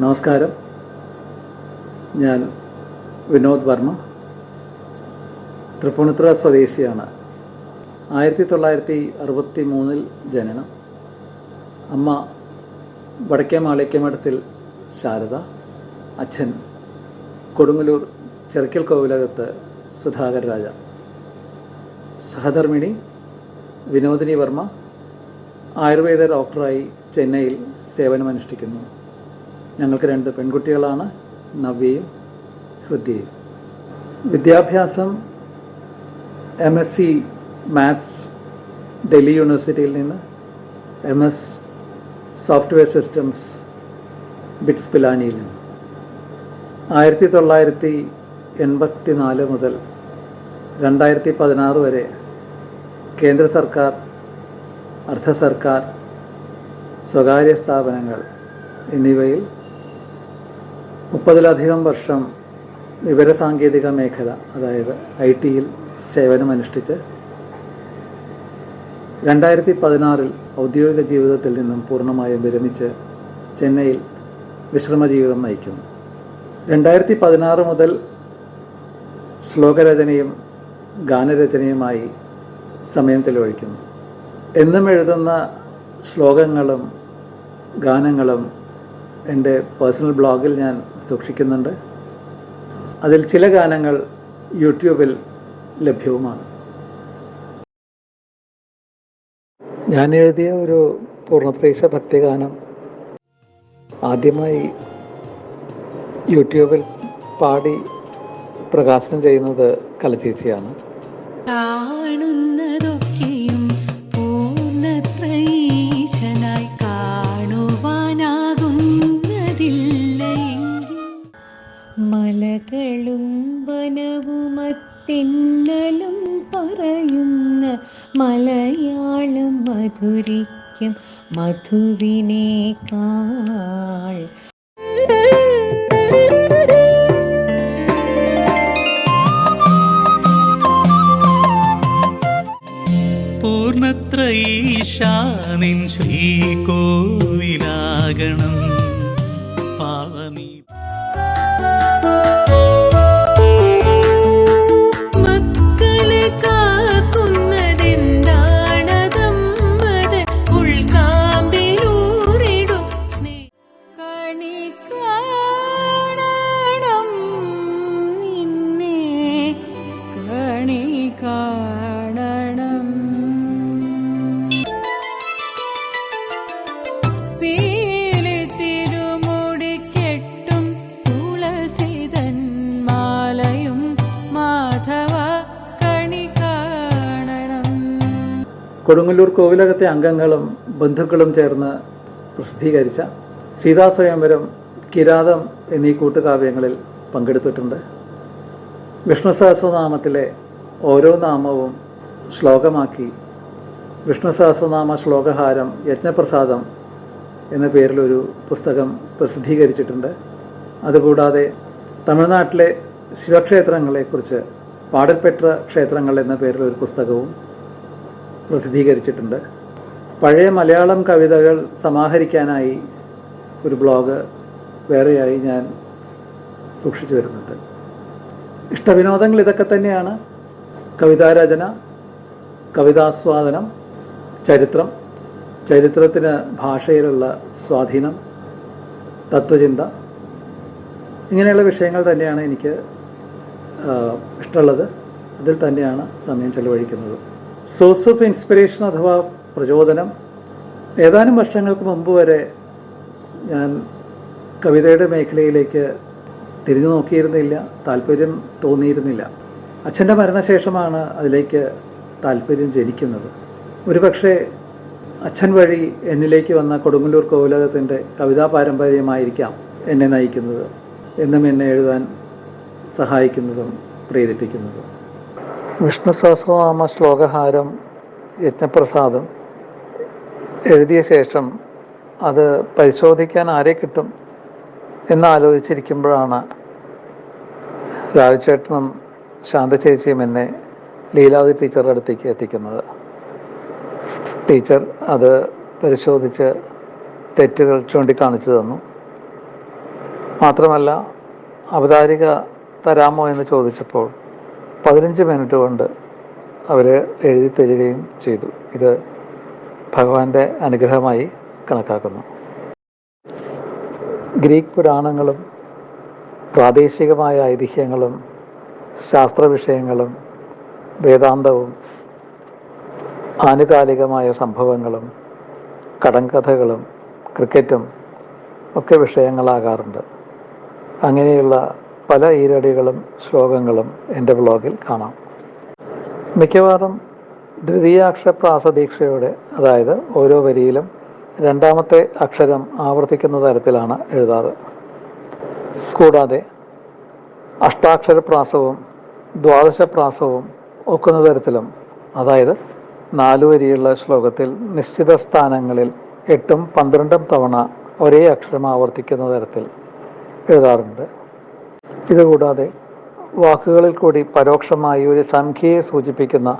നമസ്കാരം. ഞാൻ വിനോദ് വർമ്മ തൃപ്പൂണിത്തുറ സ്വദേശിയാണ്. ആയിരത്തി തൊള്ളായിരത്തി അറുപത്തി മൂന്നിൽ ജനനം. അമ്മ വടക്കേ മാളിക്യമഠത്തിൽ ശാരദ അച്ഛൻ കൊടുങ്ങല്ലൂർ ചെറുക്കൽ കോവിലകത്ത് സുധാകർ രാജ. സഹധർമ്മിണി വിനോദിനി വർമ്മ ആയുർവേദ ഡോക്ടറായി ചെന്നൈയിൽ സേവനമനുഷ്ഠിക്കുന്നു. ഞങ്ങൾക്ക് രണ്ട് പെൺകുട്ടികളാണ് നവ്യയും ഹൃദ്യയും. വിദ്യാഭ്യാസം M S C maths Delhi യൂണിവേഴ്സിറ്റിയിൽ നിന്ന് M S software systems BITS പിലാനിയിൽ നിന്ന്. ആയിരത്തി തൊള്ളായിരത്തി എൺപത്തി നാല് മുതൽ രണ്ടായിരത്തി പതിനാറ് വരെ കേന്ദ്ര സർക്കാർ അർദ്ധ സർക്കാർ സ്വകാര്യ സ്ഥാപനങ്ങൾ എന്നിവയിൽ മുപ്പതിലധികം വർഷം വിവരസാങ്കേതിക മേഖല അതായത് ഐ ടിയിൽ സേവനമനുഷ്ഠിച്ച് രണ്ടായിരത്തി പതിനാറിൽ ഔദ്യോഗിക ജീവിതത്തിൽ നിന്നും പൂർണമായും വിരമിച്ച് ചെന്നൈയിൽ വിശ്രമ ജീവിതം നയിക്കുന്നു. രണ്ടായിരത്തി പതിനാറ് മുതൽ ശ്ലോകരചനയും ഗാനരചനയുമായി സമയം ചെലവഴിക്കുന്നു. എന്നും എഴുതുന്ന ശ്ലോകങ്ങളും ഗാനങ്ങളും എന്റെ പേഴ്സണൽ ബ്ലോഗിൽ ഞാൻ സൂക്ഷിക്കുന്നുണ്ട്. അതിൽ ചില ഗാനങ്ങൾ യൂട്യൂബിൽ ലഭ്യവുമാണ്. ഞാൻ എഴുതിയ ഒരു പൂർണത്രേശ ഭക്തിഗാനം ആദ്യമായി യൂട്യൂബിൽ പാടി പ്രകാശനം ചെയ്യുന്നത് കലചേച്ചിയാണ്. മലയാളം മധുരിക്കും മധുവിനേക്കാൾ ശ്രീ ശ്രീകോവിലാകണം. കൊടുങ്ങല്ലൂർ കോവിലകത്തെ അംഗങ്ങളും ബന്ധുക്കളും ചേർന്ന് പ്രസിദ്ധീകരിച്ച സീതാസ്വയംവരം കിരാതം എന്നീ കൂട്ടുകാവ്യങ്ങളിൽ പങ്കെടുത്തിട്ടുണ്ട്. വിഷ്ണു സഹസ്രനാമത്തിലെ ഓരോ നാമവും ശ്ലോകമാക്കി വിഷ്ണു സഹസ്രനാമ ശ്ലോകഹാരം യജ്ഞപ്രസാദം എന്ന പേരിലൊരു പുസ്തകം പ്രസിദ്ധീകരിച്ചിട്ടുണ്ട്. അതുകൂടാതെ തമിഴ്നാട്ടിലെ ശിവക്ഷേത്രങ്ങളെക്കുറിച്ച് പാടൽപ്പെട്ട ക്ഷേത്രങ്ങൾ എന്ന പേരിലൊരു പുസ്തകവും പ്രസിദ്ധീകരിച്ചിട്ടുണ്ട്. പഴയ മലയാളം കവിതകൾ സമാഹരിക്കാനായി ഒരു ബ്ലോഗ് വേറെയായി ഞാൻ സൂക്ഷിച്ചു വരുന്നുണ്ട്. ഇഷ്ടവിനോദങ്ങൾ ഇതൊക്കെ തന്നെയാണ്. കവിതാരചന കവിതാസ്വാദനം ചരിത്രം ചരിത്രത്തിന് ഭാഷയിലുള്ള സ്വാധീനം തത്വചിന്ത ഇങ്ങനെയുള്ള വിഷയങ്ങൾ തന്നെയാണ് എനിക്ക് ഇഷ്ടമുള്ളത്. അതിൽ തന്നെയാണ് സമയം ചെലവഴിക്കുന്നത്. സോഴ്സ് ഓഫ് ഇൻസ്പിറേഷൻ അഥവാ പ്രചോദനം. ഏതാനും വർഷങ്ങൾക്ക് മുമ്പ് വരെ ഞാൻ കവിതയുടെ മേഖലയിലേക്ക് തിരിഞ്ഞു നോക്കിയിരുന്നില്ല താല്പര്യം തോന്നിയിരുന്നില്ല. അച്ഛന്റെ മരണശേഷമാണ് അതിലേക്ക് താല്പര്യം ജനിക്കുന്നത്. ഒരുപക്ഷെ അച്ഛൻ വഴി എന്നിലേക്ക് വന്ന കൊടുങ്ങല്ലൂർ കോവിലകത്തിന്റെ കവിതാ പാരമ്പര്യമായിരിക്കാം എന്നെ നയിക്കുന്നത് എന്നും എന്നെ എഴുതാൻ സഹായിക്കുന്നതും പ്രേരിപ്പിക്കുന്നതും. വിഷ്ണു സഹസ്രനാമ ശ്ലോകഹാരം യജ്ഞപ്രസാദം എഴുതിയ ശേഷം അത് പരിശോധിക്കാൻ ആരെ കിട്ടും എന്നാലോചിച്ചിരിക്കുമ്പോഴാണ് രാജുചേട്ടനും ശാന്ത ചേച്ചിയും എന്നെ ലീലാവതി ടീച്ചറുടെ അടുത്തേക്ക് എത്തിക്കുന്നത്. ടീച്ചർ അത് പരിശോധിച്ച് തെറ്റുകൾ ചൂണ്ടിക്കാണിച്ചു തന്നു. മാത്രമല്ല അവതാരിക തരാമോ എന്ന് ചോദിച്ചപ്പോൾ പതിനഞ്ച് മിനിറ്റ് കൊണ്ട് അവർ എഴുതി തരികയും ചെയ്തു. ഇത് ഭഗവാന്റെ അനുഗ്രഹമായി കണക്കാക്കുന്നു. ഗ്രീക്ക് പുരാണങ്ങളും പ്രാദേശികമായ ഐതിഹ്യങ്ങളും ശാസ്ത്ര വിഷയങ്ങളും വേദാന്തവും ആനുകാലികമായ സംഭവങ്ങളും കടങ്കഥകളും ക്രിക്കറ്റും ഒക്കെ വിഷയങ്ങളാകാറുണ്ട്. അങ്ങനെയുള്ള പല ഈരടികളും ശ്ലോകങ്ങളും എന്റെ ബ്ലോഗിൽ കാണാം. മിക്കവാറും ദ്വിതീയാക്ഷര പ്രാസദീക്ഷയോടെ അതായത് ഓരോ വരിയിലും രണ്ടാമത്തെ അക്ഷരം ആവർത്തിക്കുന്ന തരത്തിലാണ് എഴുതാറ്. കൂടാതെ അഷ്ടാക്ഷര പ്രാസവും അഷ്ടാക്ഷരപ്രാസവും ദ്വാദശപ്രാസവും ഒക്കുന്ന തരത്തിലും അതായത് നാലു വരിയുള്ള ശ്ലോകത്തിൽ നിശ്ചിത സ്ഥാനങ്ങളിൽ എട്ടും പന്ത്രണ്ടും തവണ ഒരേ അക്ഷരം ആവർത്തിക്കുന്ന തരത്തിൽ എഴുതാറുണ്ട്. ഇതുകൂടാതെ വാക്കുകളിൽ കൂടി പരോക്ഷമായി ഒരു സംഖ്യയെ സൂചിപ്പിക്കുന്ന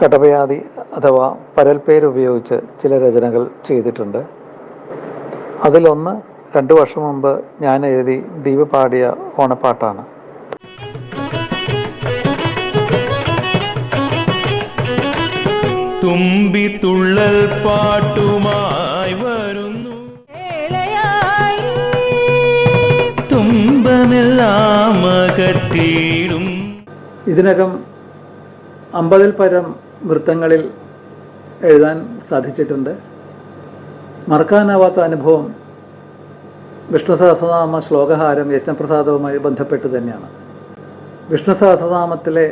കടപയാതി അഥവാ പരൽപ്പേര് ഉപയോഗിച്ച് ചില രചനകൾ ചെയ്തിട്ടുണ്ട്. അതിലൊന്ന് രണ്ടു വർഷം മുമ്പ് ഞാൻ എഴുതി ദീപ് പാടിയ ഓണപ്പാട്ടാണ്. തുമ്പി തുള്ളൽ പാട്ടുമായി വരുന്നു. അകറ്റിയിടും ഇതിനകം അമ്പതിൽ പരം വൃത്തങ്ങളിൽ എഴുതാൻ സാധിച്ചിട്ടുണ്ട്. മറക്കാനാവാത്ത അനുഭവം വിഷ്ണു സഹസ്രനാമ ശ്ലോകഹാരം യജ്ഞപ്രസാദവുമായി ബന്ധപ്പെട്ട് തന്നെയാണ്. വിഷ്ണു സഹസ്രനാമത്തിലെ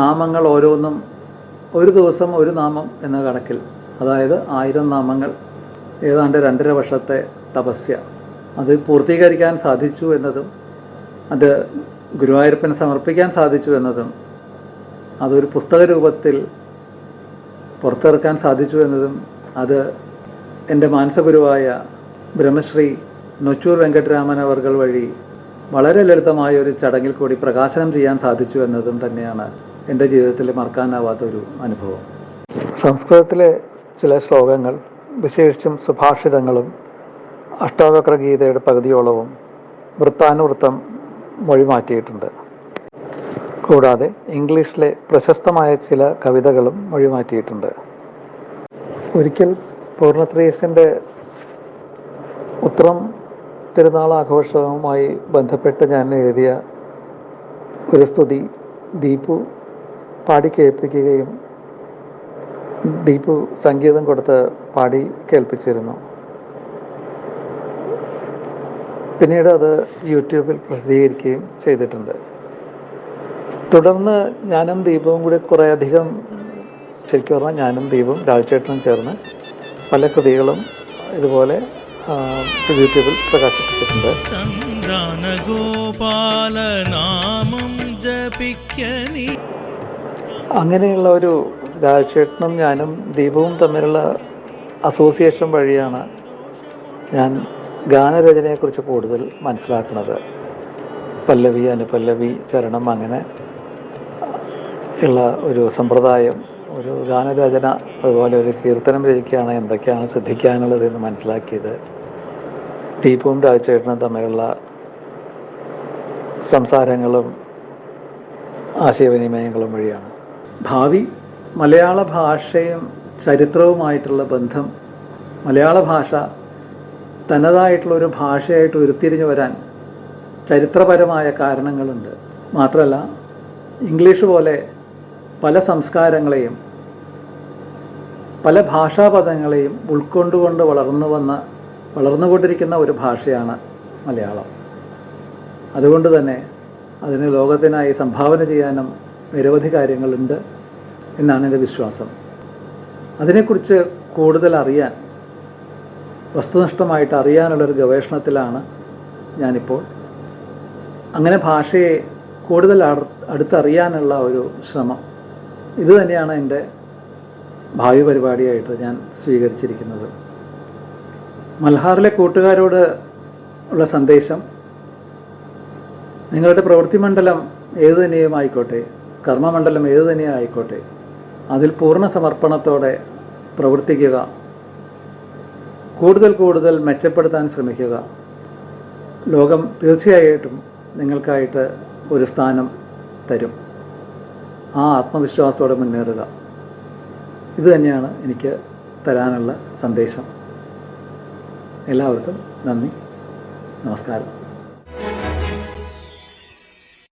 നാമങ്ങൾ ഓരോന്നും ഒരു ദിവസം ഒരു നാമം എന്ന കണക്കിൽ അതായത് ആയിരം നാമങ്ങൾ ഏതാണ്ട് രണ്ടര വർഷത്തെ തപസ്യ. അത് പൂർത്തീകരിക്കാൻ സാധിച്ചു എന്നതും അത് ഗുരുവായൂരപ്പന് സമർപ്പിക്കാൻ സാധിച്ചു എന്നതും അതൊരു പുസ്തക രൂപത്തിൽ പുറത്തിറക്കാൻ സാധിച്ചു എന്നതും അത് എന്റെ മാനസഗുരുവായ ബ്രഹ്മശ്രീ നൊച്ചൂർ വെങ്കട്ടരാമൻ അവർകൾ വഴി വളരെ ലളിതമായ ഒരു ചടങ്ങിൽ കൂടി പ്രകാശനം ചെയ്യാൻ സാധിച്ചു എന്നതും തന്നെയാണ് എന്റെ ജീവിതത്തിൽ മറക്കാനാവാത്ത ഒരു അനുഭവം. സംസ്കൃതത്തിലെ ചില ശ്ലോകങ്ങൾ വിശേഷിച്ചും സുഭാഷിതങ്ങളും അഷ്ടാവക്ര ഗീതയുടെ പകുതിയോളവും വൃത്താനുവൃത്തം മൊഴിമാറ്റിയിട്ടുണ്ട്. കൂടാതെ ഇംഗ്ലീഷിലെ പ്രശസ്തമായ ചില കവിതകളും മൊഴിമാറ്റിയിട്ടുണ്ട്. ഒരിക്കൽ പൂർണത്രീസിന്റെ ഉത്രം തിരുനാൾ ആഘോഷവുമായി ബന്ധപ്പെട്ട് ഞാൻ എഴുതിയ ഒരു സ്തുതി ദീപു പാടി കേൾപ്പിക്കുകയും ദീപു സംഗീതം കൊടുത്ത് പാടി കേൾപ്പിച്ചിരുന്നു. പിന്നീട് അത് യൂട്യൂബിൽ പ്രസിദ്ധീകരിക്കുകയും ചെയ്തിട്ടുണ്ട്. തുടർന്ന് ഞാനും ദീപവും കൂടി കുറേ അധികം ശരിക്കും പറഞ്ഞാൽ ഞാനും ദീപവും രാജചേട്ടനും ചേർന്ന് പല കൃതികളും ഇതുപോലെ യൂട്യൂബിൽ പ്രകാശിപ്പിച്ചിട്ടുണ്ട്. ജപിക്കനി. അങ്ങനെയുള്ള ഒരു രാജചേട്ടനും ഞാനും ദീപവും തമ്മിലുള്ള അസോസിയേഷൻ വഴിയാണ് ഞാൻ ഗാനരചനയെക്കുറിച്ച് കൂടുതൽ മനസ്സിലാക്കുന്നത് പല്ലവി അനുപല്ലവി ചരണം അങ്ങനെ ഉള്ള ഒരു സമ്പ്രദായം ഒരു ഗാനരചന അതുപോലെ ഒരു കീർത്തനം രചിക്കുകയാണ് എന്തൊക്കെയാണ് ശ്രദ്ധിക്കാനുള്ളത് എന്ന് മനസ്സിലാക്കിയത്. ദീപവും രാജചേട്ടനും തമ്മിലുള്ള സംസാരങ്ങളും ആശയവിനിമയങ്ങളും വഴിയാണ്. ഭാവി മലയാള ഭാഷയും ചരിത്രവുമായിട്ടുള്ള ബന്ധം മലയാള ഭാഷ തനതായിട്ടുള്ള ഒരു ഭാഷയായിട്ട് ഉരുത്തിരിഞ്ഞു വരാൻ ചരിത്രപരമായ കാരണങ്ങളുണ്ട്. മാത്രമല്ല ഇംഗ്ലീഷ് പോലെ പല സംസ്കാരങ്ങളെയും പല ഭാഷാപദങ്ങളെയും ഉൾക്കൊണ്ടുകൊണ്ട് വളർന്നു വന്ന വളർന്നുകൊണ്ടിരിക്കുന്ന ഒരു ഭാഷയാണ് മലയാളം. അതുകൊണ്ട് തന്നെ അതിന് ലോകത്തിനായി സംഭാവന ചെയ്യാനും നിരവധി കാര്യങ്ങളുണ്ട് എന്നാണ് എന്റെ വിശ്വാസം. അതിനെക്കുറിച്ച് കൂടുതൽ അറിയാൻ വസ്തുനിഷ്ഠമായിട്ട് അറിയാനുള്ളൊരു ഗവേഷണത്തിലാണ് ഞാനിപ്പോൾ. അങ്ങനെ ഭാഷയെ കൂടുതൽ അടു- അടുത്തറിയാനുള്ള ഒരു ശ്രമം. ഇത് തന്നെയാണ് എന്റെ ഭാവി പരിപാടിയായിട്ട് ഞാൻ സ്വീകരിച്ചിരിക്കുന്നത്. മൽഹാറിലെ കൂട്ടുകാരോട് ഉള്ള സന്ദേശം നിങ്ങളുടെ പ്രവൃത്തി മണ്ഡലം ഏതു തന്നെയും ആയിക്കോട്ടെ കർമ്മമണ്ഡലം ഏതു തന്നെയും ആയിക്കോട്ടെ അതിൽ പൂർണ സമർപ്പണത്തോടെ പ്രവർത്തിക്കുക കൂടുതൽ കൂടുതൽ മെച്ചപ്പെടുത്താൻ ശ്രമിക്കുക. ലോകം തീർച്ചയായിട്ടും നിങ്ങൾക്കായിട്ട് ഒരു സ്ഥാനം തരും. ആ ആത്മവിശ്വാസത്തോടെ മുന്നേറുക. ഇത് തന്നെയാണ് എനിക്ക് തരാനുള്ള സന്ദേശം. എല്ലാവർക്കും നന്ദി. നമസ്കാരം.